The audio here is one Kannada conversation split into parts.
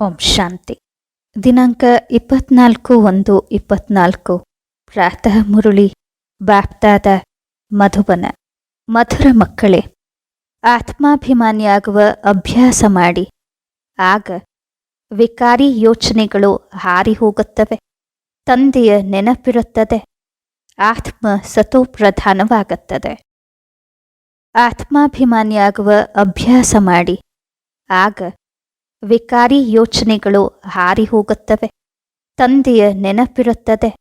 ಓಂ ಶಾಂತಿ. ದಿನಾಂಕ ಇಪ್ಪತ್ನಾಲ್ಕು ಒಂದು ಇಪ್ಪತ್ನಾಲ್ಕು. ಪ್ರಾತಃ ಮುರುಳಿ ಬಾಪ್ತಾದ ಮಧುಬನ. ಮಧುರ ಮಕ್ಕಳೇ, ಆತ್ಮಾಭಿಮಾನಿಯಾಗುವ ಅಭ್ಯಾಸ ಮಾಡಿ. ಆಗ ವಿಕಾರಿ ಯೋಚನೆಗಳು ಹಾರಿ ಹೋಗುತ್ತವೆ ತಂದೆಯ ನೆನಪಿರುತ್ತದೆ. ಆತ್ಮ ಸತೋಪ್ರಧಾನವಾಗುತ್ತದೆ. ಆತ್ಮಾಭಿಮಾನಿಯಾಗುವ ಅಭ್ಯಾಸ ಮಾಡಿ. ಆಗ ವಿಕಾರಿ ಯೋಚನೆಗಳು ಹಾರಿ ಹೋಗುತ್ತವೆ ತಂದೆಯ ನೆನಪಿರುತ್ತದೆ.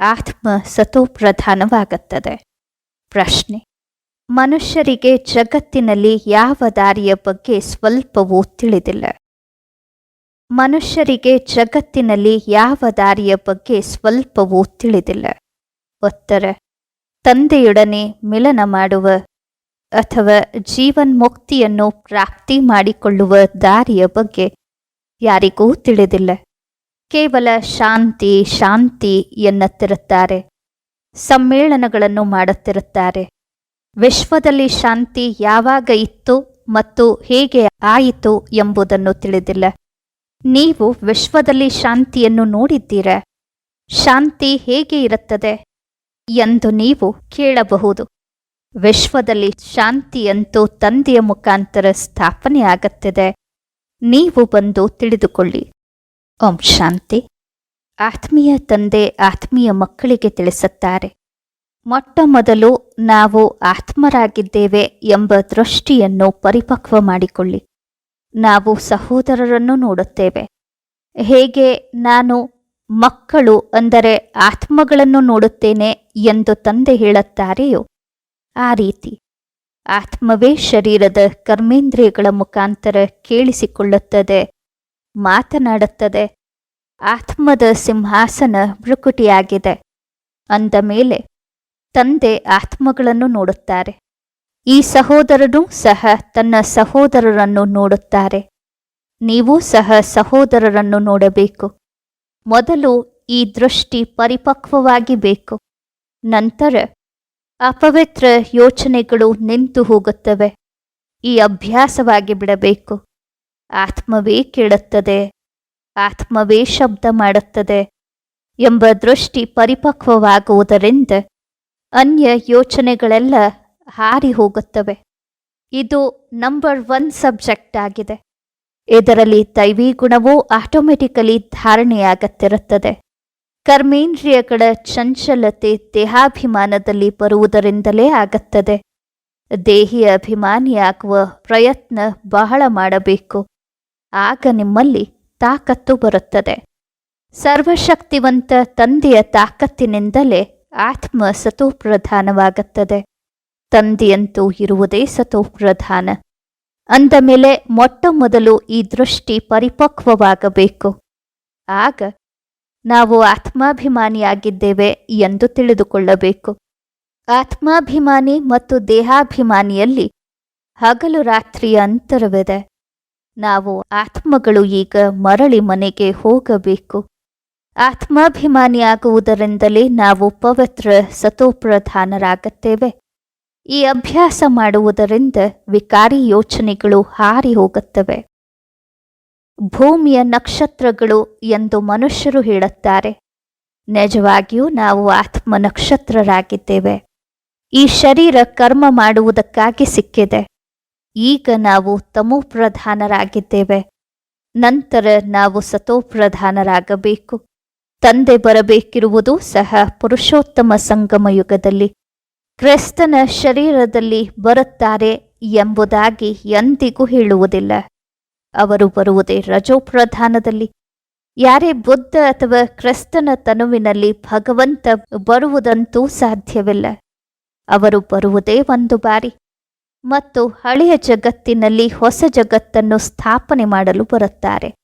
ಆತ್ಮ ಸತೋಪ್ರಧಾನವಾಗುತ್ತದೆ. ಪ್ರಶ್ನೆ. ಮನುಷ್ಯರಿಗೆ ಜಗತ್ತಿನಲ್ಲಿ ಯಾವ ದಾರಿಯ ಬಗ್ಗೆ ಸ್ವಲ್ಪವೂ ತಿಳಿದಿಲ್ಲ. ಮನುಷ್ಯರಿಗೆ ಜಗತ್ತಿನಲ್ಲಿ ಯಾವ ದಾರಿಯ ಬಗ್ಗೆ ಸ್ವಲ್ಪವೂ ತಿಳಿದಿಲ್ಲ. ಉತ್ತರ ತಂದೆಯೊಡನೆ ಮಿಲನ ಮಾಡುವ ಅಥವಾ ಜೀವನ್ ಮುಕ್ತಿಯನ್ನು ಪ್ರಾಪ್ತಿ ಮಾಡಿಕೊಳ್ಳುವ ದಾರಿಯ ಬಗ್ಗೆ ಯಾರಿಗೂ ತಿಳಿದಿಲ್ಲ. ಕೇವಲ ಶಾಂತಿ ಶಾಂತಿ ಎನ್ನುತ್ತಿರುತ್ತಾರೆ. ಸಮ್ಮೇಳನಗಳನ್ನು ಮಾಡುತ್ತಿರುತ್ತಾರೆ. ವಿಶ್ವದಲ್ಲಿ ಶಾಂತಿ ಯಾವಾಗ ಇತ್ತು ಮತ್ತು ಹೇಗೆ ಆಯಿತು ಎಂಬುದನ್ನು ತಿಳಿದಿಲ್ಲ. ನೀವು ವಿಶ್ವದಲ್ಲಿ ಶಾಂತಿಯನ್ನು ನೋಡಿದ್ದೀರಾ? ಶಾಂತಿ ಹೇಗೆ ಇರುತ್ತದೆ ಎಂದು ನೀವು ಕೇಳಬಹುದು. ವಿಶ್ವದಲ್ಲಿ ಶಾಂತಿಯಂತೂ ತಂದೆಯ ಮುಖಾಂತರ ಸ್ಥಾಪನೆ ಆಗುತ್ತಿದೆ. ನೀವು ಬಂದು ತಿಳಿದುಕೊಳ್ಳಿ. ಓಂ ಶಾಂತಿ. ಆತ್ಮೀಯ ತಂದೆ, ಆತ್ಮೀಯ ಮಕ್ಕಳಿಗೆ ತಿಳಿಸುತ್ತಾರೆ. ಮೊಟ್ಟ ಮೊದಲು ನಾವು ಆತ್ಮರಾಗಿದ್ದೇವೆ ಎಂಬ ದೃಷ್ಟಿಯನ್ನು ಪರಿಪಕ್ವ ಮಾಡಿಕೊಳ್ಳಿ. ನಾವು ಸಹೋದರರನ್ನು ನೋಡುತ್ತೇವೆ. ಹೇಗೆ ನಾನು ಮಕ್ಕಳು ಅಂದರೆ ಆತ್ಮಗಳನ್ನು ನೋಡುತ್ತೇನೆ ಎಂದು ತಂದೆ ಹೇಳುತ್ತಾರೆಯೋ ಆ ರೀತಿ. ಆತ್ಮವೇ ಶರೀರದ ಕರ್ಮೇಂದ್ರಿಯಗಳ ಮುಖಾಂತರ ಕೇಳಿಸಿಕೊಳ್ಳುತ್ತದೆ, ಮಾತನಾಡುತ್ತದೆ. ಆತ್ಮದ ಸಿಂಹಾಸನ ಭೃಕುಟಿಯಾಗಿದೆ ಅಂದ ಮೇಲೆ ತಂದೆ ಆತ್ಮಗಳನ್ನು ನೋಡುತ್ತಾರೆ. ಈ ಸಹೋದರನೂ ಸಹ ತನ್ನ ಸಹೋದರರನ್ನು ನೋಡುತ್ತಾರೆ. ನೀವು ಸಹ ಸಹೋದರರನ್ನು ನೋಡಬೇಕು. ಮೊದಲು ಈ ದೃಷ್ಟಿ ಪರಿಪಕ್ವವಾಗಿ ಬೇಕು. ನಂತರ ಅಪವಿತ್ರ ಯೋಚನೆಗಳು ನಿಂತು ಹೋಗುತ್ತವೆ. ಈ ಅಭ್ಯಾಸವಾಗಿ ಬಿಡಬೇಕು. ಆತ್ಮವೇ ಕೇಳುತ್ತದೆ. ಆತ್ಮವೇ ಶಬ್ದ ಮಾಡುತ್ತದೆ ಎಂಬ ದೃಷ್ಟಿ ಪರಿಪಕ್ವವಾಗುವುದರಿಂದ ಅನ್ಯ ಯೋಚನೆಗಳೆಲ್ಲ ಹಾರಿ ಹೋಗುತ್ತವೆ. ಇದು ನಂಬರ್ ಒನ್ ಸಬ್ಜೆಕ್ಟ್ ಆಗಿದೆ. ಇದರಲ್ಲಿ ದೈವಿ ಗುಣವೂ ಆಟೋಮೆಟಿಕಲಿ ಧಾರಣೆಯಾಗತ್ತಿರುತ್ತದೆ. ಕರ್ಮೇಂದ್ರಿಯಗಳ ಚಂಚಲತೆ ದೇಹಾಭಿಮಾನದಲ್ಲಿ ಬರುವುದರಿಂದಲೇ ಆಗುತ್ತದೆ. ದೇಹಿಯ ಅಭಿಮಾನಿಯಾಗುವ ಪ್ರಯತ್ನ ಬಹಳ ಮಾಡಬೇಕು. ಆಗ ನಿಮ್ಮಲ್ಲಿ ತಾಕತ್ತು ಬರುತ್ತದೆ. ಸರ್ವಶಕ್ತಿವಂತ ತಂದೆಯ ತಾಕತ್ತಿನಿಂದಲೇ ಆತ್ಮ ಸತೋಪ್ರಧಾನವಾಗುತ್ತದೆ. ತಂದೆಯಂತೂ ಇರುವುದೇ ಸತೋಪ್ರಧಾನ. ಅಂದ ಮೇಲೆ ಮೊಟ್ಟ ಮೊದಲು ಈ ದೃಷ್ಟಿ ಪರಿಪಕ್ವವಾಗಬೇಕು. ಆಗ ನಾವು ಆತ್ಮಾಭಿಮಾನಿಯಾಗಿದ್ದೇವೆ ಎಂದು ತಿಳಿದುಕೊಳ್ಳಬೇಕು. ಆತ್ಮಾಭಿಮಾನಿ ಮತ್ತು ದೇಹಾಭಿಮಾನಿಯಲ್ಲಿ ಹಗಲು ರಾತ್ರಿಯ ಅಂತರವಿದೆ. ನಾವು ಆತ್ಮಗಳು ಈಗ ಮರಳಿ ಮನೆಗೆ ಹೋಗಬೇಕು. ಆತ್ಮಾಭಿಮಾನಿಯಾಗುವುದರಿಂದಲೇ ನಾವು ಪವಿತ್ರ ಸತೋಪ್ರಧಾನರಾಗುತ್ತೇವೆ ಈ ಅಭ್ಯಾಸ ಮಾಡುವುದರಿಂದ ವಿಕಾರಿ ಯೋಚನೆಗಳು ಹಾರಿ ಹೋಗುತ್ತವೆ. ಭೂಮಿಯ ನಕ್ಷತ್ರಗಳು ಎಂದು ಮನುಷ್ಯರು ಹೇಳುತ್ತಾರೆ. ನಿಜವಾಗಿಯೂ ನಾವು ಆತ್ಮ ನಕ್ಷತ್ರರಾಗಿದ್ದೇವೆ. ಈ ಶರೀರ ಕರ್ಮ ಮಾಡುವುದಕ್ಕಾಗಿ ಸಿಕ್ಕಿದೆ. ಈಗ ನಾವು ತಮೋಪ್ರಧಾನರಾಗಿದ್ದೇವೆ. ನಂತರ ನಾವು ಸತೋಪ್ರಧಾನರಾಗಬೇಕು. ತಂದೆ ಬರಬೇಕಿರುವುದು ಸಹ ಪುರುಷೋತ್ತಮ ಸಂಗಮ ಯುಗದಲ್ಲಿ. ಕ್ರಿಸ್ತನ ಶರೀರದಲ್ಲಿ ಬರುತ್ತಾರೆ ಎಂಬುದಾಗಿ ಎಂದಿಗೂ ಹೇಳುವುದಿಲ್ಲ. ಅವರು ಬರುವುದೇ ರಜೋಪ್ರಧಾನದಲ್ಲಿ ಯಾರೇ ಬುದ್ಧ ಅಥವಾ ಕ್ರಿಸ್ತನ ತನುವಿನಲ್ಲಿ ಭಗವಂತ ಬರುವುದಂತೂ ಸಾಧ್ಯವಿಲ್ಲ. ಅವರು ಬರುವುದೇ ಒಂದು ಬಾರಿ. ಮತ್ತು ಹಳೆಯ ಜಗತ್ತಿನಲ್ಲಿ ಹೊಸ ಜಗತ್ತನ್ನು ಸ್ಥಾಪನೆ ಮಾಡಲು ಬರುತ್ತಾರೆ.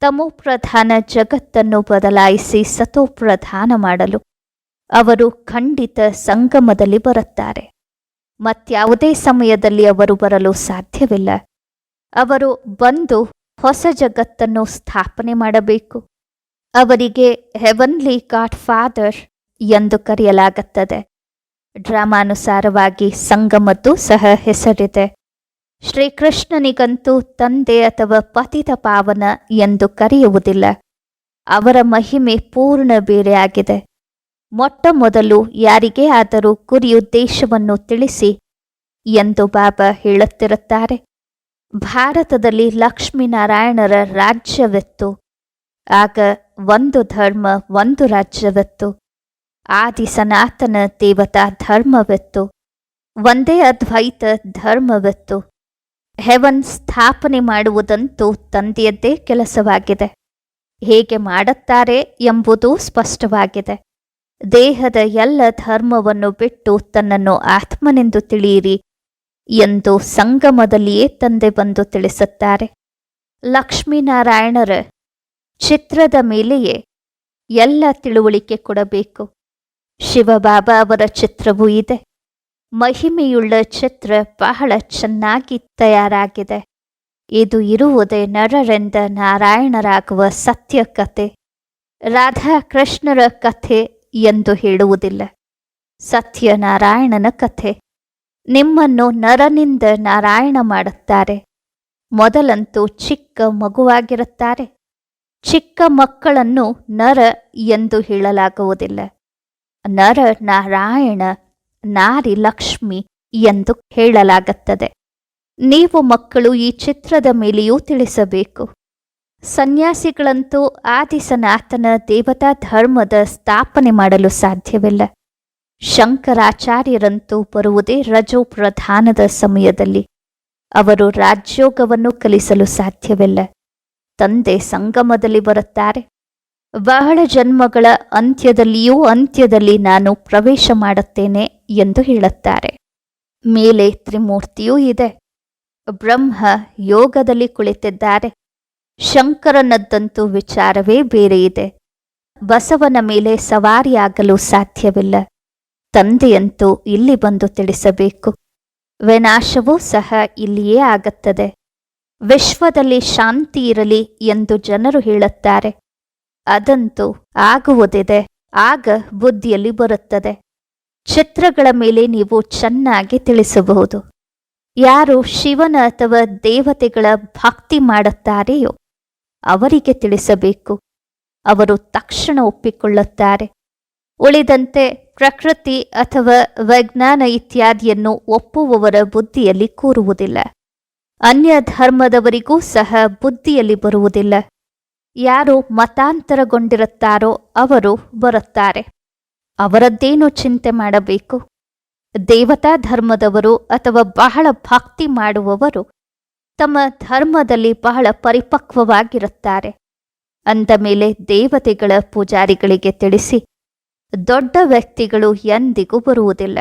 ತಮೋಪ್ರಧಾನ ಜಗತ್ತನ್ನು ಬದಲಾಯಿಸಿ ಸತೋಪ್ರಧಾನ ಮಾಡಲು. ಅವರು ಖಂಡಿತ ಸಂಗಮದಲ್ಲಿ ಬರುತ್ತಾರೆ. ಮತ್ಯಾವುದೇ ಸಮಯದಲ್ಲಿ ಅವರು ಬರಲು ಸಾಧ್ಯವಿಲ್ಲ. ಅವರು ಬಂದು ಹೊಸ ಜಗತ್ತನ್ನು ಸ್ಥಾಪನೆ ಮಾಡಬೇಕು. ಅವರಿಗೆ ಹೆವನ್ಲಿ ಗಾಡ್ ಫಾದರ್ ಎಂದು ಕರೆಯಲಾಗುತ್ತದೆ. ಡ್ರಾಮಾನುಸಾರವಾಗಿ ಸಂಗಮದ್ದು ಸಹ ಹೆಸರಿದೆ. ಶ್ರೀಕೃಷ್ಣನಿಗಂತೂ ತಂದೆ ಅಥವಾ ಪತಿತ ಪಾವನ ಎಂದು ಕರೆಯುವುದಿಲ್ಲ. ಅವರ ಮಹಿಮೆ ಪೂರ್ಣ ಬೇರೆಯಾಗಿದೆ ಮೊಟ್ಟ ಮೊದಲು ಯಾರಿಗೇ ಆದರೂ ಗುರಿಯುದ್ದೇಶವನ್ನು ತಿಳಿಸಿ ಎಂದು ಬಾಬಾ ಹೇಳುತ್ತಿರುತ್ತಾರೆ. ಭಾರತದಲ್ಲಿ ಲಕ್ಷ್ಮೀನಾರಾಯಣರ ರಾಜ್ಯವಿತ್ತು. ಆಗ ಒಂದು ಧರ್ಮ, ಒಂದು ರಾಜ್ಯವಿತ್ತು. ಆದಿ ಸನಾತನ ದೇವತಾ ಧರ್ಮವಿತ್ತು. ಒಂದೇ ಅದ್ವೈತ ಧರ್ಮವಿತ್ತು. ಹೆವನ್ ಸ್ಥಾಪನೆ ಮಾಡುವುದಂತೂ ತಂದೆಯದ್ದೇ ಕೆಲಸವಾಗಿದೆ. ಹೇಗೆ ಮಾಡುತ್ತಾರೆ ಎಂಬುದು ಸ್ಪಷ್ಟವಾಗಿದೆ. ದೇಹದ ಎಲ್ಲ ಧರ್ಮವನ್ನು ಬಿಟ್ಟು ತನ್ನನ್ನು ಆತ್ಮನೆಂದು ತಿಳಿಯಿರಿ. ಎಂದು ಸಂಗಮದಲ್ಲಿಯೇ ತಂದೆ ಬಂದು ತಿಳಿಸುತ್ತಾರೆ. ಲಕ್ಷ್ಮೀನಾರಾಯಣರ ಚಿತ್ರದ ಮೇಲೆಯೇ ಎಲ್ಲ ತಿಳುವಳಿಕೆ ಕೊಡಬೇಕು. ಶಿವಬಾಬಾ ಅವರ ಚಿತ್ರವೂ ಇದೆ. ಮಹಿಮೆಯುಳ್ಳ ಚಿತ್ರ ಬಹಳ ಚೆನ್ನಾಗಿ ತಯಾರಾಗಿದೆ. ಇದು ಇರುವುದೇ ನರರೆಂದ ನಾರಾಯಣರಾಗುವ ಸತ್ಯ ಕಥೆ ರಾಧಾಕೃಷ್ಣರ ಕಥೆ ಎಂದು ಹೇಳುವುದಿಲ್ಲ. ಸತ್ಯನಾರಾಯಣನ ಕಥೆ. ನಿಮ್ಮನ್ನು ನರನಿಂದ ನಾರಾಯಣ ಮಾಡುತ್ತಾರೆ. ಮೊದಲಂತೂ ಚಿಕ್ಕ ಮಗುವಾಗಿರುತ್ತಾರೆ. ಚಿಕ್ಕ ಮಕ್ಕಳನ್ನು ನರ ಎಂದು ಹೇಳಲಾಗುವುದಿಲ್ಲ. ನರ ನಾರಾಯಣ, ನಾರಿ ಲಕ್ಷ್ಮಿ ಎಂದು ಹೇಳಲಾಗುತ್ತದೆ. ನೀವು ಮಕ್ಕಳು ಈ ಚಿತ್ರದ ಮೇಲೆಯೂ ತಿಳಿಸಬೇಕು. ಸನ್ಯಾಸಿಗಳಂತೂ ಆದಿ ಸನಾತನ ದೇವತಾ ಧರ್ಮದ ಸ್ಥಾಪನೆ ಮಾಡಲು ಸಾಧ್ಯವಿಲ್ಲ. ಶಂಕರಾಚಾರ್ಯರಂತೂ ಬರುವುದೇ ರಜೋ ಪ್ರಧಾನದ ಸಮಯದಲ್ಲಿ. ಅವರು ರಾಜ್ಯೋಗವನ್ನು ಕಲಿಸಲು ಸಾಧ್ಯವಿಲ್ಲ. ತಂದೆ ಸಂಗಮದಲ್ಲಿ ಬರುತ್ತಾರೆ. ಬಹಳ ಜನ್ಮಗಳ ಅಂತ್ಯದಲ್ಲಿಯೂ ಅಂತ್ಯದಲ್ಲಿ ನಾನು ಪ್ರವೇಶ ಮಾಡುತ್ತೇನೆ ಎಂದು ಹೇಳುತ್ತಾರೆ. ಮೇಲೆ ತ್ರಿಮೂರ್ತಿಯೂ ಇದೆ. ಬ್ರಹ್ಮ ಯೋಗದಲ್ಲಿ ಕುಳಿತಿದ್ದಾರೆ. ಶಂಕರನದ್ದಂತೂ ವಿಚಾರವೇ ಬೇರೆ ಇದೆ. ಬಸವನ ಮೇಲೆ ಸವಾರಿಯಾಗಲು ಸಾಧ್ಯವಿಲ್ಲ. ತಂದೆಯಂತೂ ಇಲ್ಲಿ ಬಂದು ತಿಳಿಸಬೇಕು. ವಿನಾಶವೂ ಸಹ ಇಲ್ಲಿಯೇ ಆಗುತ್ತದೆ. ವಿಶ್ವದಲ್ಲಿ ಶಾಂತಿ ಇರಲಿ ಎಂದು ಜನರು ಹೇಳುತ್ತಾರೆ. ಅದಂತೂ ಆಗುವುದಿದೆ. ಆಗ ಬುದ್ಧಿಯಲ್ಲಿ ಬರುತ್ತದೆ. ಚಿತ್ರಗಳ ಮೇಲೆ ನೀವು ಚೆನ್ನಾಗಿ ತಿಳಿಸಬಹುದು. ಯಾರು ಶಿವನ ಅಥವಾ ದೇವತೆಗಳ ಭಕ್ತಿ ಮಾಡುತ್ತಾರೆಯೋ ಅವರಿಗೆ ತಿಳಿಸಬೇಕು. ಅವರು ತಕ್ಷಣ ಒಪ್ಪಿಕೊಳ್ಳುತ್ತಾರೆ. ಉಳಿದಂತೆ ಪ್ರಕೃತಿ ಅಥವಾ ವಿಜ್ಞಾನ ಇತ್ಯಾದಿಯನ್ನು ಒಪ್ಪುವವರ ಬುದ್ಧಿಯಲ್ಲಿ ಕೂರುವುದಿಲ್ಲ. ಅನ್ಯ ಧರ್ಮದವರಿಗೂ ಸಹ ಬುದ್ಧಿಯಲ್ಲಿ ಬರುವುದಿಲ್ಲ. ಯಾರು ಮತಾಂತರಗೊಂಡಿರುತ್ತಾರೋ ಅವರು ಬರುತ್ತಾರೆ. ಅವರದ್ದೇನು ಚಿಂತೆ ಮಾಡಬೇಕು? ದೇವತಾ ಧರ್ಮದವರು ಅಥವಾ ಬಹಳ ಭಕ್ತಿ ಮಾಡುವವರು ತಮ್ಮ ಧರ್ಮದಲ್ಲಿ ಬಹಳ ಪರಿಪಕ್ವವಾಗಿರುತ್ತಾರೆ. ಅಂದ ಮೇಲೆ ದೇವತೆಗಳ ಪೂಜಾರಿಗಳಿಗೆ ತಿಳಿಸಿ ದೊಡ್ಡ ವ್ಯಕ್ತಿಗಳು ಎಂದಿಗೂ ಬರುವುದಿಲ್ಲ.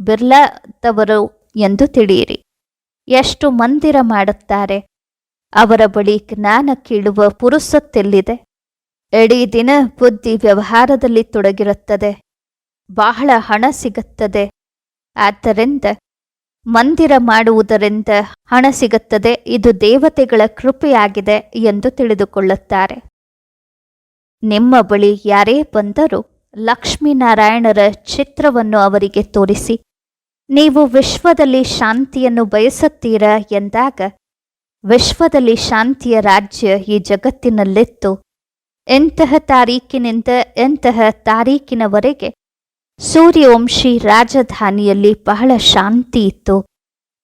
ಬಿರ್ಲಾದವರು ಎಂದು ತಿಳಿಯಿರಿ. ಎಷ್ಟು ಮಂದಿರ ಮಾಡುತ್ತಾರೆ? ಅವರ ಬಳಿ ಜ್ಞಾನ ಕೀಳುವ ಪುರುಸೊತ್ತೆಲ್ಲಿದೆ. ಇಡೀ ದಿನ ಬುದ್ಧಿ ವ್ಯವಹಾರದಲ್ಲಿ ತೊಡಗಿರುತ್ತದೆ. ಬಹಳ ಹಣ ಸಿಗುತ್ತದೆ. ಆದ್ದರಿಂದ ಮಂದಿರ ಮಾಡುವುದರಿಂದ ಹಣ ಸಿಗುತ್ತದೆ. ಇದು ದೇವತೆಗಳ ಕೃಪೆಯಾಗಿದೆ ಎಂದು ತಿಳಿದುಕೊಳ್ಳುತ್ತಾರೆ. ನಿಮ್ಮ ಬಳಿ ಯಾರೇ ಬಂದರೂ ಲಕ್ಷ್ಮೀನಾರಾಯಣರ ಚಿತ್ರವನ್ನು ಅವರಿಗೆ ತೋರಿಸಿ, ನೀವು ವಿಶ್ವದಲ್ಲಿ ಶಾಂತಿಯನ್ನು ಬಯಸುತ್ತೀರಾ? ಎಂದಾಗ, ವಿಶ್ವದಲ್ಲಿ ಶಾಂತಿಯ ರಾಜ್ಯ ಈ ಜಗತ್ತಿನಲ್ಲಿತ್ತು. ಎಂತಹ ತಾರೀಕಿನಿಂದ ಎಂತಹ ತಾರೀಕಿನವರೆಗೆ ಸೂರ್ಯವಂಶಿ ರಾಜಧಾನಿಯಲ್ಲಿ ಬಹಳ ಶಾಂತಿ ಇತ್ತು.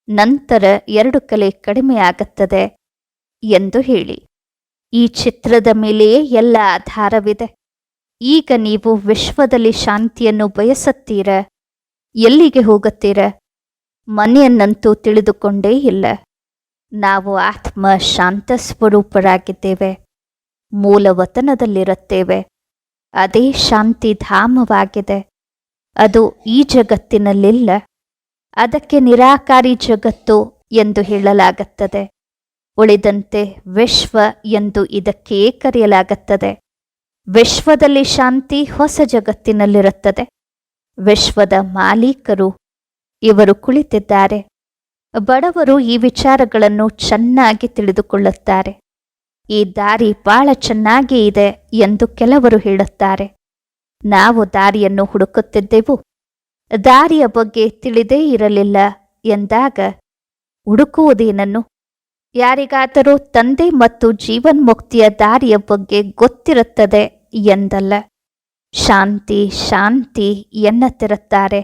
ನಂತರ ಎರಡು ಕಲೆ ಕಡಿಮೆಯಾಗುತ್ತದೆ ಎಂದು ಹೇಳಿ. ಈ ಚಿತ್ರದ ಮೇಲೆಯೇ ಎಲ್ಲ ಆಧಾರವಿದೆ. ಈಗ ನೀವು ವಿಶ್ವದಲ್ಲಿ ಶಾಂತಿಯನ್ನು ಬಯಸುತ್ತೀರಾ? ಎಲ್ಲಿಗೆ ಹೋಗುತ್ತೀರ? ಮನೆಯನ್ನಂತೂ ತಿಳಿದುಕೊಂಡೇ ಇಲ್ಲ. ನಾವು ಆತ್ಮ ಶಾಂತ ಸ್ವರೂಪರಾಗಿದ್ದೇವೆ. ಮೂಲವತನದಲ್ಲಿರುತ್ತೇವೆ. ಅದೇ ಶಾಂತಿ ಧಾಮವಾಗಿದೆ. ಅದು ಈ ಜಗತ್ತಿನಲ್ಲಿಲ್ಲ. ಅದಕ್ಕೆ ನಿರಾಕಾರಿ ಜಗತ್ತು ಎಂದು ಹೇಳಲಾಗುತ್ತದೆ. ಉಳಿದಂತೆ ವಿಶ್ವ ಎಂದು ಇದಕ್ಕೆ ಕರೆಯಲಾಗುತ್ತದೆ. ವಿಶ್ವದಲ್ಲಿ ಶಾಂತಿ ಹೊಸ ಜಗತ್ತಿನಲ್ಲಿರುತ್ತದೆ. ವಿಶ್ವದ ಮಾಲೀಕರು ಇವರು ಕುಳಿತಿದ್ದಾರೆ. ಬಡವರು ಈ ವಿಚಾರಗಳನ್ನು ಚೆನ್ನಾಗಿ ತಿಳಿದುಕೊಳ್ಳುತ್ತಾರೆ. ಈ ದಾರಿ ಬಹಳ ಚೆನ್ನಾಗಿ ಇದೆ ಎಂದು ಕೆಲವರು ಹೇಳುತ್ತಾರೆ. ನಾವು ದಾರಿಯನ್ನು ಹುಡುಕುತ್ತಿದ್ದೆವು. ದಾರಿಯ ಬಗ್ಗೆ ತಿಳಿದೇ ಇರಲಿಲ್ಲ ಎಂದಾಗ ಹುಡುಕುವುದೇನನ್ನು? ಯಾರಿಗಾದರೂ ತಂದೆ ಮತ್ತು ಜೀವನ್ಮುಕ್ತಿಯ ದಾರಿಯ ಬಗ್ಗೆ ಗೊತ್ತಿರುತ್ತದೆ ಎಂದಲ್ಲ. ಶಾಂತಿ ಶಾಂತಿ ಎನ್ನತ್ತಿರುತ್ತಾರೆ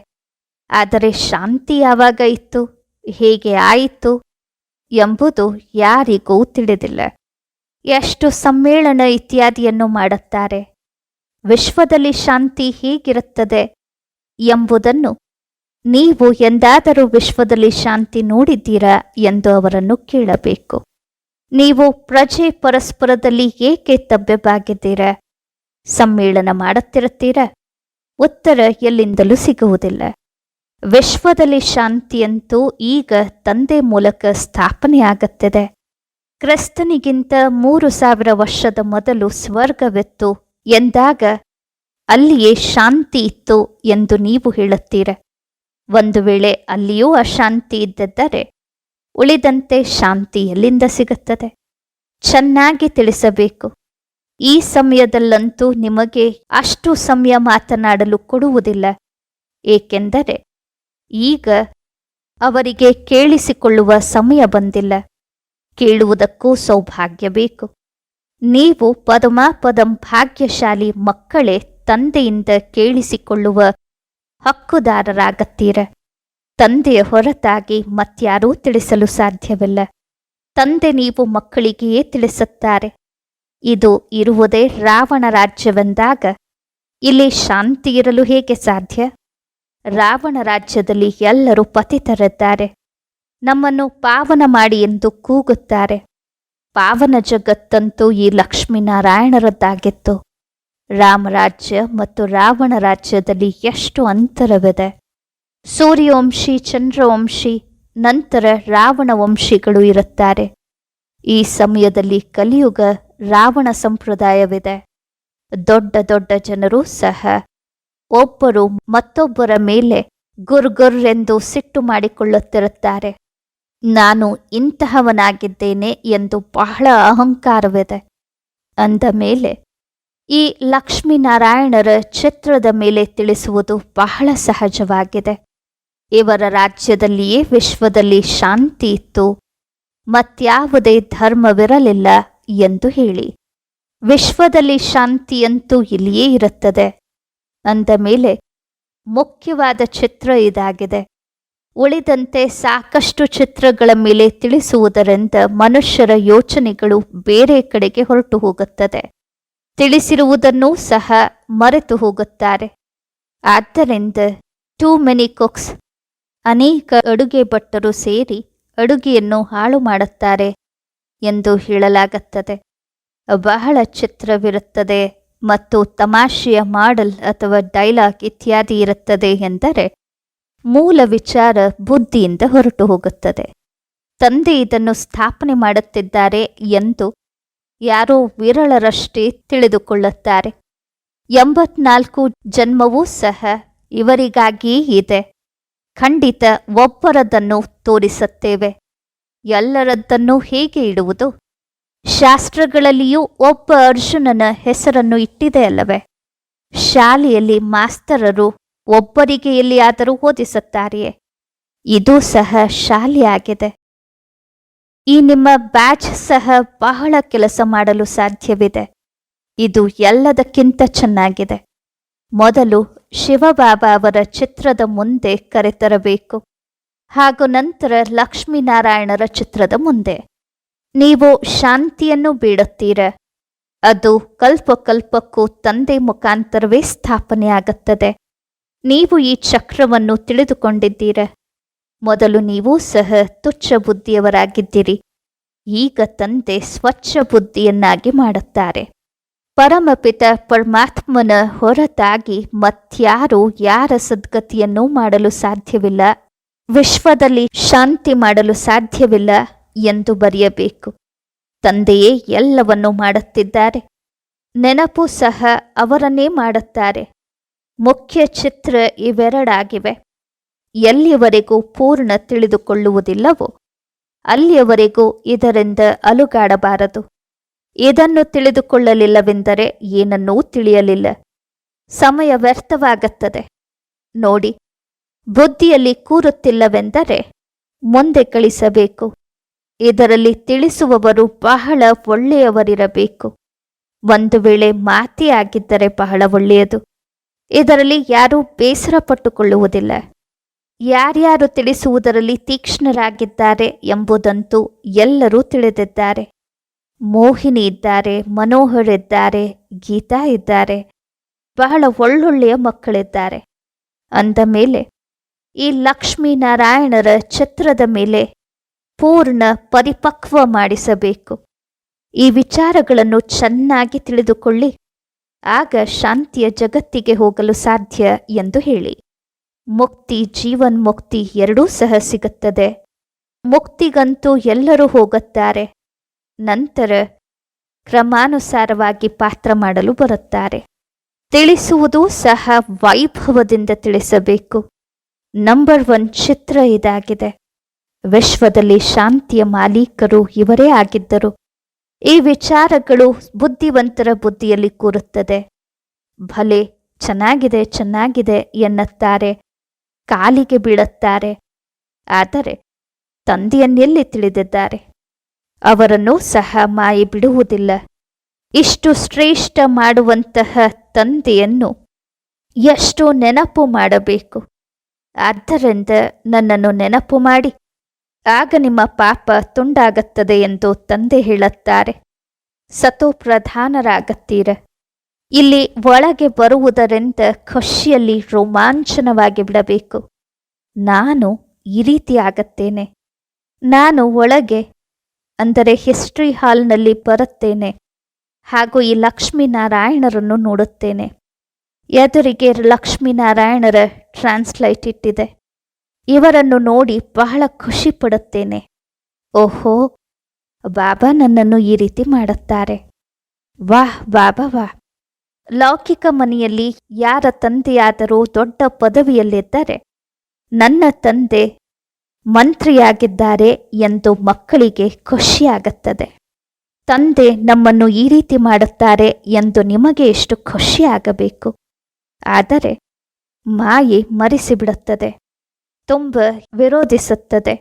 ಆದರೆ ಶಾಂತಿ ಯಾವಾಗ ಇತ್ತು, ಹೇಗೆ ಆಯಿತು ಎಂಬುದು ಯಾರಿಗೂ ತಿಳಿದಿಲ್ಲ. ಎಷ್ಟು ಸಮ್ಮೇಳನ ಇತ್ಯಾದಿಯನ್ನು ಮಾಡುತ್ತಾರೆ, ವಿಶ್ವದಲ್ಲಿ ಶಾಂತಿ ಹೇಗಿರುತ್ತದೆ ಎಂಬುದನ್ನು ನೀವು ಎಂದಾದರೂ ವಿಶ್ವದಲ್ಲಿ ಶಾಂತಿ ನೋಡಿದ್ದೀರಾ ಎಂದು ಅವರನ್ನು ಕೇಳಬೇಕು. ನೀವು ಪ್ರಜೆ ಪರಸ್ಪರದಲ್ಲಿ ಏಕೆ ತಬ್ಬೆಬಾಗಿದ್ದೀರಾ ಸಮ್ಮೇಳನ ಮಾಡುತ್ತಿರುತ್ತೀರಾ? ಉತ್ತರ ಎಲ್ಲಿಂದಲೂ ಸಿಗುವುದಿಲ್ಲ. ವಿಶ್ವದಲ್ಲಿ ಶಾಂತಿಯಂತೂ ಈಗ ತಂದೆ ಮೂಲಕ ಸ್ಥಾಪನೆಯಾಗುತ್ತಿದೆ. ಕ್ರಿಸ್ತನಿಗಿಂತ ಮೂರು ಸಾವಿರ ವರ್ಷದ ಮೊದಲು ಸ್ವರ್ಗವಿತ್ತು, ಎಂದಾಗ ಅಲ್ಲಿಯೇ ಶಾಂತಿ ಇತ್ತು ಎಂದು ನೀವು ಹೇಳುತ್ತೀರ? ಒಂದು ವೇಳೆ ಅಲ್ಲಿಯೂ ಅಶಾಂತಿ ಇದ್ದಿದ್ದರೆ ಉಳಿದಂತೆ ಶಾಂತಿ ಎಲ್ಲಿಂದ ಸಿಗುತ್ತದೆ? ಚೆನ್ನಾಗಿ ತಿಳಿಸಬೇಕು. ಈ ಸಮಯದಲ್ಲಂತೂ ನಿಮಗೆ ಅಷ್ಟು ಸಮಯ ಮಾತನಾಡಲು ಕೊಡುವುದಿಲ್ಲ. ಏಕೆಂದರೆ ಈಗ ಅವರಿಗೆ ಕೇಳಿಸಿಕೊಳ್ಳುವ ಸಮಯ ಬಂದಿಲ್ಲ. ಕೇಳುವುದಕ್ಕೂ ಸೌಭಾಗ್ಯ ಬೇಕು. ನೀವು ಪದಮಾಪದಂ ಭಾಗ್ಯಶಾಲಿ ಮಕ್ಕಳೇ ತಂದೆಯಿಂದ ಕೇಳಿಸಿಕೊಳ್ಳುವ ಹಕ್ಕುದಾರರಾಗತ್ತೀರ ತಂದೆಯ ಹೊರತಾಗಿ ಮತ್ಯಾರೂ ತಿಳಿಸಲು ಸಾಧ್ಯವಿಲ್ಲ. ತಂದೆ ನೀವು ಮಕ್ಕಳಿಗೆಯೇ ತಿಳಿಸುತ್ತಾರೆ. ಇದು ಇರುವುದೇ ರಾವಣ ರಾಜ್ಯವೆಂದಾಗ ಇಲ್ಲಿ ಶಾಂತಿ ಇರಲು ಹೇಗೆ ಸಾಧ್ಯ? ರಾವಣ ರಾಜ್ಯದಲ್ಲಿ ಎಲ್ಲರೂ ಪತಿತರಿದ್ದಾರೆ. ನಮ್ಮನ್ನು ಪಾವನ ಮಾಡಿ ಎಂದು ಕೂಗುತ್ತಾರೆ. ಪಾವನ ಜಗತ್ತಂತೂ ಈ ಲಕ್ಷ್ಮೀನಾರಾಯಣರದ್ದಾಗಿತ್ತು. ರಾಮರಾಜ್ಯ ಮತ್ತು ರಾವಣ ರಾಜ್ಯದಲ್ಲಿ ಎಷ್ಟು ಅಂತರವಿದೆ? ಸೂರ್ಯವಂಶಿ, ಚಂದ್ರವಂಶಿ, ನಂತರ ರಾವಣ ವಂಶಿಗಳು ಇರುತ್ತಾರೆ. ಈ ಸಮಯದಲ್ಲಿ ಕಲಿಯುಗ ರಾವಣ ಸಂಪ್ರದಾಯವಿದೆ. ದೊಡ್ಡ ದೊಡ್ಡ ಜನರು ಸಹ. ಒಬ್ಬರು ಮತ್ತೊಬ್ಬರ ಮೇಲೆ ಗುರ್ಗುರ್ರೆಂದು ಸಿಟ್ಟು ಮಾಡಿಕೊಳ್ಳುತ್ತಿರುತ್ತಾರೆ. ನಾನು ಇಂತಹವನಾಗಿದ್ದೇನೆ ಎಂದು ಬಹಳ ಅಹಂಕಾರವಿದೆ. ಅಂದ ಮೇಲೆ ಈ ಲಕ್ಷ್ಮೀನಾರಾಯಣರ ಚಿತ್ರದ ಮೇಲೆ ತಿಳಿಸುವುದು ಬಹಳ ಸಹಜವಾಗಿದೆ. ಇವರ ರಾಜ್ಯದಲ್ಲಿಯೇ ವಿಶ್ವದಲ್ಲಿ ಶಾಂತಿ ಇತ್ತು. ಮತ್ಯಾವುದೇ ಧರ್ಮವಿರಲಿಲ್ಲ ಎಂದು ಹೇಳಿ. ವಿಶ್ವದಲ್ಲಿ ಶಾಂತಿಯಂತೂ ಇಲ್ಲಿಯೇ ಇರುತ್ತದೆ. ಅಂದ ಮೇಲೆ ಮುಖ್ಯವಾದ ಚಿತ್ರ ಇದಾಗಿದೆ. ಉಳಿದಂತೆ ಸಾಕಷ್ಟು ಚಿತ್ರಗಳ ಮೇಲೆ ತಿಳಿಸುವುದರಿಂದ ಮನುಷ್ಯರ ಯೋಚನೆಗಳು ಬೇರೆ ಕಡೆಗೆ ಹೊರಟು ಹೋಗುತ್ತದೆ. ತಿಳಿಸಿರುವುದನ್ನೂ ಸಹ ಮರೆತು ಹೋಗುತ್ತಾರೆ. ಆದ್ದರಿಂದ ಟೂ ಮೆನಿ ಕುಕ್ಸ್ ಅನೇಕ ಅಡುಗೆ ಭಟ್ಟರು ಸೇರಿ ಅಡುಗೆಯನ್ನು ಹಾಳು ಮಾಡುತ್ತಾರೆ ಎಂದು ಹೇಳಲಾಗುತ್ತದೆ. ಬಹಳ ಚಿತ್ರವಿರುತ್ತದೆ ಮತ್ತು ತಮಾಷೆಯ ಮಾಡಲ್ ಅಥವಾ ಡೈಲಾಗ್ ಇತ್ಯಾದಿ ಇರುತ್ತದೆ ಎಂದರೆ ಮೂಲ ವಿಚಾರ ಬುದ್ಧಿಯಿಂದ ಹೊರಟು ಹೋಗುತ್ತದೆ. ತಂದೆ ಇದನ್ನು ಸ್ಥಾಪನೆ ಮಾಡುತ್ತಿದ್ದಾರೆ ಎಂದು ಯಾರೋ ವಿರಳರಷ್ಟೇ ತಿಳಿದುಕೊಳ್ಳುತ್ತಾರೆ. ಎಂಬತ್ನಾಲ್ಕು ಜನ್ಮವೂ ಸಹ ಇವರಿಗಾಗಿಯೇ ಇದೆ. ಖಂಡಿತ ಒಬ್ಬರದನ್ನು ತೋರಿಸುತ್ತೇವೆ. ಎಲ್ಲರದ್ದನ್ನು ಹೇಗೆ ಇಡುವುದು? ಶಾಸ್ತ್ರಗಳಲ್ಲಿಯೂ ಒಬ್ಬ ಅರ್ಜುನನ ಹೆಸರನ್ನು ಇಟ್ಟಿದೆ ಅಲ್ಲವೇ? ಶಾಲೆಯಲ್ಲಿ ಮಾಸ್ತರರು ಒಬ್ಬರಿಗೆ ಎಲ್ಲಿಯಾದರೂ ಓದಿಸುತ್ತಾರೆಯೇ? ಇದು ಸಹ ಶಾಲೆಯಾಗಿದೆ. ಈ ನಿಮ್ಮ ಬ್ಯಾಚ್ ಸಹ ಬಹಳ ಕೆಲಸ ಮಾಡಲು ಸಾಧ್ಯವಿದೆ. ಇದು ಎಲ್ಲದಕ್ಕಿಂತ ಚೆನ್ನಾಗಿದೆ. ಮೊದಲು ಶಿವಬಾಬಾ ಅವರ ಚಿತ್ರದ ಮುಂದೆ ಕರೆತರಬೇಕು. ಹಾಗೂ ನಂತರ ಲಕ್ಷ್ಮೀನಾರಾಯಣರ ಚಿತ್ರದ ಮುಂದೆ. ನೀವು ಶಾಂತಿಯನ್ನು ಬೀಡುತ್ತೀರ ಅದು ಕಲ್ಪಕಲ್ಪಕ್ಕೂ ತಂದೆ ಮುಖಾಂತರವೇ ಸ್ಥಾಪನೆಯಾಗುತ್ತದೆ. ನೀವು ಈ ಚಕ್ರವನ್ನು ತಿಳಿದುಕೊಂಡಿದ್ದೀರ. ಮೊದಲು ನೀವು ಸಹ ತುಚ್ಛ ಬುದ್ಧಿಯವರಾಗಿದ್ದೀರಿ. ಈಗ ತಂದೆ ಸ್ವಚ್ಛ ಬುದ್ಧಿಯನ್ನಾಗಿ ಮಾಡುತ್ತಾರೆ. ಪರಮಪಿತ ಪರಮಾತ್ಮನ ಹೊರತಾಗಿ ಮತ್ಯಾರು ಯಾರ ಸದ್ಗತಿಯನ್ನು ಮಾಡಲು ಸಾಧ್ಯವಿಲ್ಲ. ವಿಶ್ವದಲ್ಲಿ ಶಾಂತಿ ಮಾಡಲು ಸಾಧ್ಯವಿಲ್ಲ ಎಂದು ಬರೆಯಬೇಕು. ತಂದೆಯೇ ಎಲ್ಲವನ್ನೂ ಮಾಡುತ್ತಿದ್ದಾರೆ. ನೆನಪು ಸಹ ಅವರನ್ನೇ ಮಾಡುತ್ತಾರೆ. ಮುಖ್ಯ ಚಿತ್ರ ಇವೆರಡಾಗಿವೆ. ಎಲ್ಲಿಯವರೆಗೂ ಪೂರ್ಣ ತಿಳಿದುಕೊಳ್ಳುವುದಿಲ್ಲವೋ ಅಲ್ಲಿಯವರೆಗೂ ಇದರಿಂದ ಅಲುಗಾಡಬಾರದು. ಇದನ್ನು ತಿಳಿದುಕೊಳ್ಳಲಿಲ್ಲವೆಂದರೆ ಏನನ್ನೂ ತಿಳಿಯಲಿಲ್ಲ. ಸಮಯ ವ್ಯರ್ಥವಾಗುತ್ತದೆ. ನೋಡಿ, ಬುದ್ಧಿಯಲ್ಲಿ ಕೂರುತ್ತಿಲ್ಲವೆಂದರೆ ಮುಂದೆ ಕಳಿಸಬೇಕು. ಇದರಲ್ಲಿ ತಿಳಿಸುವವರು ಬಹಳ ಒಳ್ಳೆಯವರಿರಬೇಕು. ಒಂದು ವೇಳೆ ಮಾತಿ ಆಗಿದ್ದರೆ ಬಹಳ ಒಳ್ಳೆಯದು. ಇದರಲ್ಲಿ ಯಾರೂ ಬೇಸರ ಪಟ್ಟುಕೊಳ್ಳುವುದಿಲ್ಲ ಯಾರ್ಯಾರು ತಿಳಿಸುವುದರಲ್ಲಿ ತೀಕ್ಷ್ಣರಾಗಿದ್ದಾರೆ ಎಂಬುದಂತೂ ಎಲ್ಲರೂ ತಿಳಿದಿದ್ದಾರೆ. ಮೋಹಿನಿ ಇದ್ದಾರೆ, ಮನೋಹರ್ ಇದ್ದಾರೆ, ಗೀತಾ ಇದ್ದಾರೆ. ಬಹಳ ಒಳ್ಳೊಳ್ಳೆಯ ಮಕ್ಕಳಿದ್ದಾರೆ. ಅಂದ ಮೇಲೆ ಈ ಲಕ್ಷ್ಮೀನಾರಾಯಣರ ಛತ್ರದ ಮೇಲೆ ಪೂರ್ಣ ಪರಿಪಕ್ವ ಮಾಡಿಸಬೇಕು. ಈ ವಿಚಾರಗಳನ್ನು ಚೆನ್ನಾಗಿ ತಿಳಿದುಕೊಳ್ಳಿ. ಆಗ ಶಾಂತಿಯ ಜಗತ್ತಿಗೆ ಹೋಗಲು ಸಾಧ್ಯ ಎಂದು ಹೇಳಿ. ಮುಕ್ತಿ, ಜೀವನ್ ಮುಕ್ತಿ ಎರಡೂ ಸಹ ಸಿಗುತ್ತದೆ. ಮುಕ್ತಿಗಂತೂ ಎಲ್ಲರೂ ಹೋಗುತ್ತಾರೆ. ನಂತರ ಕ್ರಮಾನುಸಾರವಾಗಿ ಪಾತ್ರ ಮಾಡಲು ಬರುತ್ತಾರೆ. ತಿಳಿಸುವುದು ಸಹ ವೈಭವದಿಂದ ತಿಳಿಸಬೇಕು. ನಂಬರ್ ಒನ್ ಚಿತ್ರ ಇದಾಗಿದೆ. ವಿಶ್ವದಲ್ಲಿ ಶಾಂತಿಯ ಮಾಲೀಕರು ಇವರೇ ಆಗಿದ್ದರು. ಈ ವಿಚಾರಗಳು ಬುದ್ಧಿವಂತರ ಬುದ್ಧಿಯಲ್ಲಿ ಕೂರುತ್ತದೆ. ಭಲೆ, ಚೆನ್ನಾಗಿದೆ ಚೆನ್ನಾಗಿದೆ ಎನ್ನುತ್ತಾರೆ. ಕಾಲಿಗೆ ಬೀಳುತ್ತಾರೆ. ಆದರೆ ತಂದೆಯನ್ನೆಲ್ಲಿ ತಿಳಿದಿದ್ದಾರೆ? ಅವರನ್ನು ಸಹ ಮಾಯಿ ಬಿಡುವುದಿಲ್ಲ. ಇಷ್ಟು ಶ್ರೇಷ್ಠ ಮಾಡುವಂತಹ ತಂದೆಯನ್ನು ಎಷ್ಟು ನೆನಪು ಮಾಡಬೇಕು. ಆದ್ದರಿಂದ ನನ್ನನ್ನು ನೆನಪು ಮಾಡಿ. ಆಗ ನಿಮ್ಮ ಪಾಪ ತುಂಡಾಗುತ್ತದೆ ಎಂದು ತಂದೆ ಹೇಳುತ್ತಾರೆ. ಸತೋ ಪ್ರಧಾನರಾಗತ್ತೀರ ಇಲ್ಲಿ ಒಳಗೆ ಬರುವುದರಿಂದ ಖುಷಿಯಲ್ಲಿ ರೋಮಾಂಚನವಾಗಿ ಬಿಡಬೇಕು. ನಾನು ಈ ರೀತಿ ಆಗತ್ತೇನೆ. ನಾನು ಒಳಗೆ, ಅಂದರೆ ಹಿಸ್ಟ್ರಿ ಹಾಲ್ನಲ್ಲಿ ಬರುತ್ತೇನೆ. ಹಾಗೂ ಈ ಲಕ್ಷ್ಮೀನಾರಾಯಣರನ್ನು ನೋಡುತ್ತೇನೆ. ಎದುರಿಗೆ ಲಕ್ಷ್ಮೀನಾರಾಯಣರ ಟ್ರಾನ್ಸ್ಲೈಟ್ ಇಟ್ಟಿದೆ. ಇವರನ್ನು ನೋಡಿ ಬಹಳ ಖುಷಿ ಪಡುತ್ತೇನೆ. ಓಹೋ, ಬಾಬಾ ನನ್ನನ್ನು ಈ ರೀತಿ ಮಾಡುತ್ತಾರೆ. ವಾಹ್, ಬಾಬಾ, ವಾಹ್. ಲೌಕಿಕ ಮನೆಯಲ್ಲಿ ಯಾರ ತಂದೆಯಾದರೂ ದೊಡ್ಡ ಪದವಿಯಲ್ಲಿದ್ದರೆ ನನ್ನ ತಂದೆ ಮಂತ್ರಿಯಾಗಿದ್ದಾರೆ ಎಂದು ಮಕ್ಕಳಿಗೆ ಖುಷಿಯಾಗುತ್ತದೆ. ತಂದೆ ನಮ್ಮನ್ನು ಈ ರೀತಿ ಮಾಡುತ್ತಾರೆ ಎಂದು ನಿಮಗೆ ಎಷ್ಟು ಖುಷಿಯಾಗಬೇಕು? ಆದರೆ ಮಾಯೆ ಮರೆಸಿಬಿಡುತ್ತದೆ, ತುಂಬ ವಿರೋಧಿಸುತ್ತದೆ.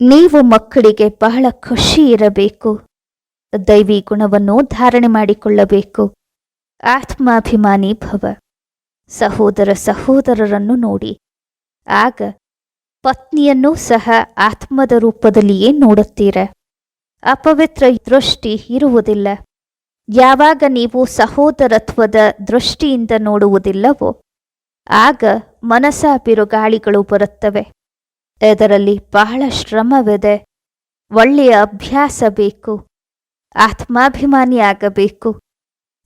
ನೀವು ಮಕ್ಕಳಿಗೆ ಬಹಳ ಖುಷಿ ಇರಬೇಕು, ದೈವಿ ಗುಣವನ್ನು ಧಾರಣೆ ಮಾಡಿಕೊಳ್ಳಬೇಕು. ಆತ್ಮಾಭಿಮಾನಿ ಭವ. ಸಹೋದರ ಸಹೋದರರನ್ನು ನೋಡಿ. ಆಗ ಪತ್ನಿಯನ್ನು ಸಹ ಆತ್ಮದ ರೂಪದಲ್ಲಿಯೇ ನೋಡುತ್ತೀರ? ಅಪವಿತ್ರ ದೃಷ್ಟಿ ಇರುವುದಿಲ್ಲ. ಯಾವಾಗ ನೀವು ಸಹೋದರತ್ವದ ದೃಷ್ಟಿಯಿಂದ ನೋಡುವುದಿಲ್ಲವೋ, ಆಗ ಮನಸ ಬಿರುಗಾಳಿಗಳು ಬರುತ್ತವೆ. ಅದರಲ್ಲಿ ಬಹಳ ಶ್ರಮವಿದೆ. ಒಳ್ಳೆಯ ಅಭ್ಯಾಸ ಬೇಕು. ಆತ್ಮಾಭಿಮಾನಿ ಆಗಬೇಕು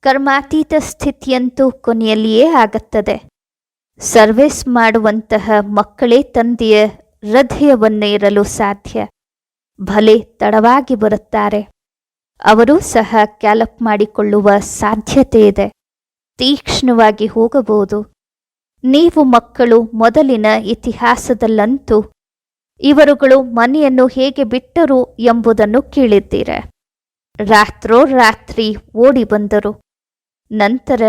ಕರ್ಮಾತೀತ ಸ್ಥಿತಿಯಂತೂ ಕೊನೆಯಲ್ಲಿಯೇ ಆಗುತ್ತದೆ. ಸರ್ವಿಸ್ ಮಾಡುವಂತಹ ಮಕ್ಕಳೇ ತಂದೆಯ ಹೃದಯವನ್ನೇ ಇರಲು ಸಾಧ್ಯ. ಭಲೆ ತಡವಾಗಿ ಬರುತ್ತಾರೆ. ಅವರೂ ಸಹ ಕ್ಯಾಲಪ್ ಮಾಡಿಕೊಳ್ಳುವ ಸಾಧ್ಯತೆ ಇದೆ ತೀಕ್ಷ್ಣವಾಗಿ ಹೋಗಬಹುದು. ನೀವು ಮಕ್ಕಳು ಮೊದಲಿನ ಇತಿಹಾಸದಲ್ಲಂತೂ ಇವರುಗಳು ಮನೆಯನ್ನು ಹೇಗೆ ಬಿಟ್ಟರು ಎಂಬುದನ್ನು ಕೇಳಿದ್ದೀರ. ರಾತ್ರೋ ರಾತ್ರಿ ಓಡಿ ಬಂದರು. ನಂತರ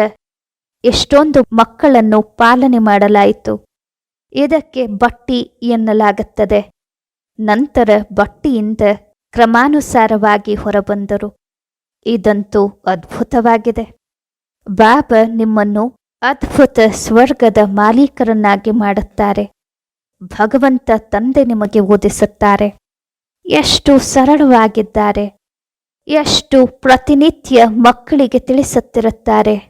ಎಷ್ಟೊಂದು ಮಕ್ಕಳನ್ನು ಪಾಲನೆ ಮಾಡಲಾಯಿತು. ಇದಕ್ಕೆ ಬಟ್ಟಿ ಎನ್ನಲಾಗುತ್ತದೆ. ನಂತರ ಬಟ್ಟಿಯಿಂದ ಕ್ರಮಾನುಸಾರವಾಗಿ ಹೊರಬಂದರು. ಇದಂತೂ ಅದ್ಭುತವಾಗಿದೆ. ಬಾಬ ನಿಮ್ಮನ್ನು ಅದ್ಭುತ ಸ್ವರ್ಗದ ಮಾಲೀಕರನ್ನಾಗಿ ಮಾಡುತ್ತಾರೆ. ಭಗವಂತ ತಂದೆ ನಿಮಗೆ ಓದಿಸುತ್ತಾರೆ. ಎಷ್ಟು ಸರಳವಾಗಿದ್ದಾರೆ. ಎಷ್ಟು ಪ್ರತಿನಿತ್ಯ ಮಕ್ಕಳಿಗೆ ತಿಳಿಸುತ್ತಿರುತ್ತಾರೆ.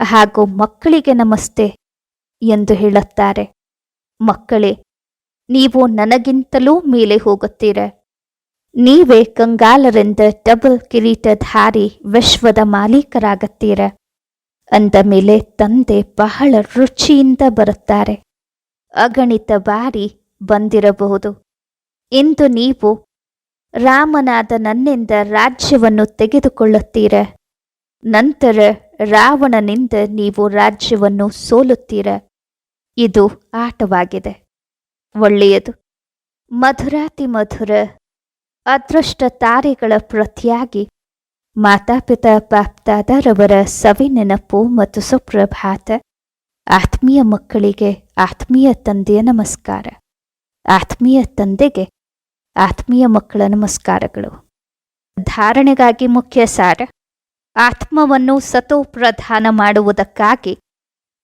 ಹಾಗೂ ಮಕ್ಕಳಿಗೆ ನಮಸ್ತೆ ಎಂದು ಹೇಳುತ್ತಾರೆ. ಮಕ್ಕಳೇ, ನೀವು ನನಗಿಂತಲೂ ಮೇಲೆ ಹೋಗುತ್ತೀರ. ನೀವೇ ಕಂಗಾಲರಿಂದ ಡಬಲ್ ಕಿರೀಟಧಾರಿ ವಿಶ್ವದ ಮಾಲೀಕರಾಗುತ್ತೀರ. ಅಂದ ಮೇಲೆ ತಂದೆ ಬಹಳ ರುಚಿಯಿಂದ ಬರುತ್ತಾರೆ. ಅಗಣಿತ ಬಾರಿ ಬಂದಿರಬಹುದು. ಇಂದು ನೀವು ರಾಮನಾದ ನನ್ನಿಂದ ರಾಜ್ಯವನ್ನು ತೆಗೆದುಕೊಳ್ಳುತ್ತೀರ? ನಂತರ ರಾವಣನಿಂದ ನೀವು ರಾಜ್ಯವನ್ನು ಸೋಲುತ್ತೀರ? ಇದು ಆಟವಾಗಿದೆ. ಒಳ್ಳೆಯದು. ಮಧುರಾತಿ ಮಧುರ, ಅದೃಷ್ಟ ತಾರೆಗಳ ಪ್ರತಿಯಾಗಿ ಮಾತಾಪಿತಾ ಪಾಪ್ತಾದರವರ ಸವಿ ನೆನಪು ಮತ್ತು ಸುಪ್ರಭಾತ, ಆತ್ಮೀಯ ಮಕ್ಕಳಿಗೆ ಆತ್ಮೀಯ ತಂದೆಯ ನಮಸ್ಕಾರ, ಆತ್ಮೀಯ ತಂದೆಗೆ ಆತ್ಮೀಯ ಮಕ್ಕಳ ನಮಸ್ಕಾರಗಳು. ಧಾರಣೆಗಾಗಿ ಮುಖ್ಯ ಸಾರ, ಆತ್ಮವನ್ನು ಸತೋಪ್ರಧಾನ ಮಾಡುವುದಕ್ಕಾಗಿ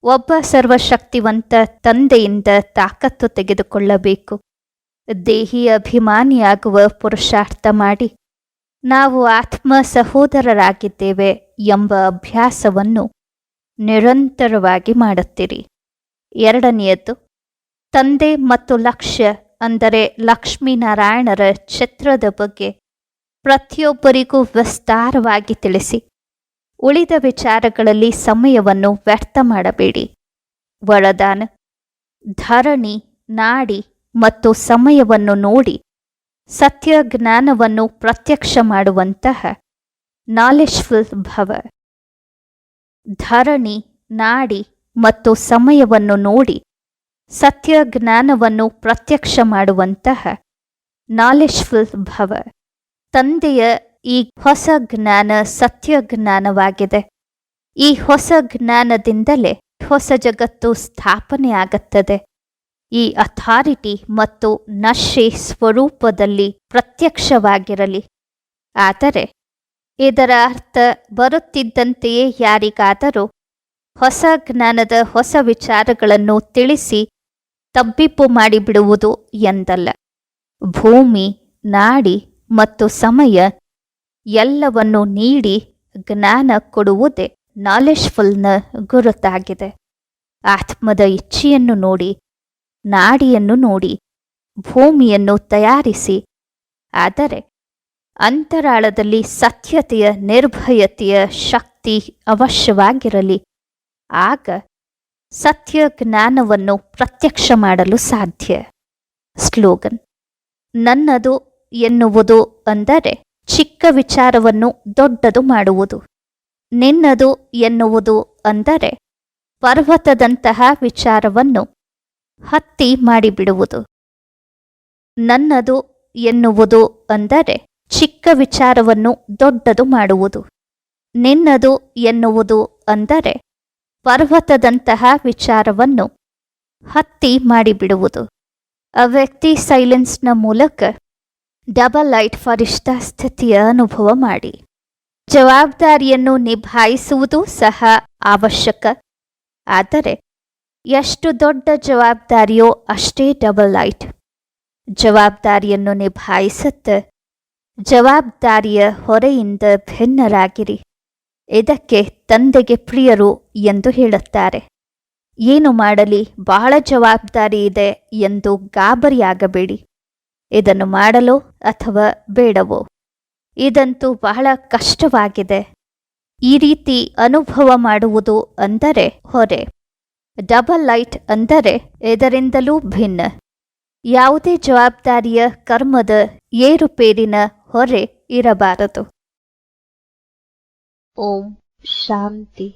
ಒಬ್ಬ ಸರ್ವಶಕ್ತಿವಂತ ತಂದೆಯಿಂದ ತಾಕತ್ತು ತೆಗೆದುಕೊಳ್ಳಬೇಕು. ದೇಹಿ ಅಭಿಮಾನಿಯಾಗುವ ಪುರುಷಾರ್ಥ ಮಾಡಿ, ನಾವು ಆತ್ಮ ಸಹೋದರರಾಗಿದ್ದೇವೆ ಎಂಬ ಅಭ್ಯಾಸವನ್ನು ನಿರಂತರವಾಗಿ ಮಾಡುತ್ತೀರಿ. ಎರಡನೆಯದು, ತಂದೆ ಮತ್ತು ಲಕ್ಷ್ಯ ಅಂದರೆ ಲಕ್ಷ್ಮೀನಾರಾಯಣರ ಛತ್ರದ ಬಗ್ಗೆ ಪ್ರತಿಯೊಬ್ಬರಿಗೂ ವಿಸ್ತಾರವಾಗಿ ತಿಳಿಸಿ. ಉಳಿದ ವಿಚಾರಗಳಲ್ಲಿ ಸಮಯವನ್ನು ವ್ಯರ್ಥ ಮಾಡಬೇಡಿ. ವರದಾನ, ಧರಣಿ, ನಾಡಿ ಮತ್ತು ಸಮಯವನ್ನು ನೋಡಿ ಸತ್ಯ ಜ್ಞಾನವನ್ನು ಪ್ರತ್ಯಕ್ಷ ಮಾಡುವಂತಹ ನಾಲೆಜ್ಫುಲ್ ಭವ. ಧರಣಿ, ನಾಡಿ ಮತ್ತು ಸಮಯವನ್ನು ನೋಡಿ ಸತ್ಯ ಜ್ಞಾನವನ್ನು ಪ್ರತ್ಯಕ್ಷ ಮಾಡುವಂತಹ ನಾಲೆಜ್ಫುಲ್ ಭವ. ತಂದೆಯ ಈ ಹೊಸ ಜ್ಞಾನ ಸತ್ಯ ಜ್ಞಾನವಾಗಿದೆ. ಈ ಹೊಸ ಜ್ಞಾನದಿಂದಲೇ ಹೊಸ ಜಗತ್ತು ಸ್ಥಾಪನೆ ಆಗುತ್ತದೆ. ಈ ಅಥಾರಿಟಿ ಮತ್ತು ನಶೆ ಸ್ವರೂಪದಲ್ಲಿ ಪ್ರತ್ಯಕ್ಷವಾಗಿರಲಿ. ಆದರೆ ಇದರ ಅರ್ಥ ಬರುತ್ತಿದ್ದಂತೆಯೇ ಯಾರಿಗಾದರೂ ಹೊಸ ಜ್ಞಾನದ ಹೊಸ ವಿಚಾರಗಳನ್ನು ತಿಳಿಸಿ ತಬ್ಬಿಪ್ಪು ಮಾಡಿಬಿಡುವುದು ಎಂದಲ್ಲ. ಭೂಮಿ, ನಾಡಿ ಮತ್ತು ಸಮಯ ಎಲ್ಲವನ್ನು ನೀಡಿ ಜ್ಞಾನ ಕೊಡುವುದೇ ನಾಲೆಜ್ಫುಲ್ನ ಗುರುತಾಗಿದೆ. ಆತ್ಮದ ಇಚ್ಛೆಯನ್ನು ನೋಡಿ, ನಾಡಿಯನ್ನು ನೋಡಿ, ಭೂಮಿಯನ್ನು ತಯಾರಿಸಿ, ಆದರೆ ಅಂತರಾಳದಲ್ಲಿ ಸತ್ಯತೆಯ ನಿರ್ಭಯತೆಯ ಶಕ್ತಿ ಅವಶ್ಯವಾಗಿರಲಿ. ಆಗ ಸತ್ಯ ಜ್ಞಾನವನ್ನು ಪ್ರತ್ಯಕ್ಷ ಮಾಡಲು ಸಾಧ್ಯ. ಸ್ಲೋಗನ್, ನನ್ನದು ಎನ್ನುವುದು ಅಂದರೆ ಚಿಕ್ಕ ವಿಚಾರವನ್ನು ದೊಡ್ಡದು ಮಾಡುವುದು. ನಿನ್ನದು ಎನ್ನುವುದು ಅಂದರೆ ಪರ್ವತದಂತಹ ವಿಚಾರವನ್ನು ಹತ್ತಿ ಮಾಡಿಬಿಡುವುದು. ನನ್ನದು ಎನ್ನುವುದು ಅಂದರೆ ಚಿಕ್ಕ ವಿಚಾರವನ್ನು ದೊಡ್ಡದು ಮಾಡುವುದು. ನಿನ್ನದು ಎನ್ನುವುದು ಅಂದರೆ ಪರ್ವತದಂತಹ ವಿಚಾರವನ್ನು ಹತ್ತಿ ಮಾಡಿಬಿಡುವುದು. ಆ ವ್ಯಕ್ತಿ ಸೈಲೆನ್ಸ್ನ ಮೂಲಕ ಡಬಲ್ ಲೈಟ್ ಫರಿಷ್ಠ ಸ್ಥಿತಿಯ ಅನುಭವ ಮಾಡಿ. ಜವಾಬ್ದಾರಿಯನ್ನು ನಿಭಾಯಿಸುವುದು ಸಹ ಅವಶ್ಯಕ. ಆದರೆ ಎಷ್ಟು ದೊಡ್ಡ ಜವಾಬ್ದಾರಿಯೋ ಅಷ್ಟೇ ಡಬಲ್ ಲೈಟ್. ಜವಾಬ್ದಾರಿಯನ್ನು ನಿಭಾಯಿಸುತ್ತ ಜವಾಬ್ದಾರಿಯ ಹೊರೆಯಿಂದ ಭಿನ್ನರಾಗಿರಿ. ಇದಕ್ಕೆ ತಂದೆಗೆ ಪ್ರಿಯರು ಎಂದು ಹೇಳುತ್ತಾರೆ. ಏನು ಮಾಡಲಿ, ಬಹಳ ಜವಾಬ್ದಾರಿ ಇದೆ ಎಂದು ಗಾಬರಿಯಾಗಬೇಡಿ. ಇದನ್ನು ಮಾಡಲೋ ಅಥವಾ ಬೇಡವೋ? ಇದಂತೂ ಬಹಳ ಕಷ್ಟವಾಗಿದೆ. ಈ ರೀತಿ ಅನುಭವ ಮಾಡುವುದು ಅಂದರೆ ಹೊರೆ. ಡಬಲ್ ಲೈಟ್ ಅಂದರೆ ಇದರಿಂದಲೂ ಭಿನ್ನ. ಯಾವುದೇ ಜವಾಬ್ದಾರಿಯ ಕರ್ಮದ ಏರುಪೇರಿನ ಹೊರೆ ಇರಬಾರದು. ಓಂ ಶಾಂತಿ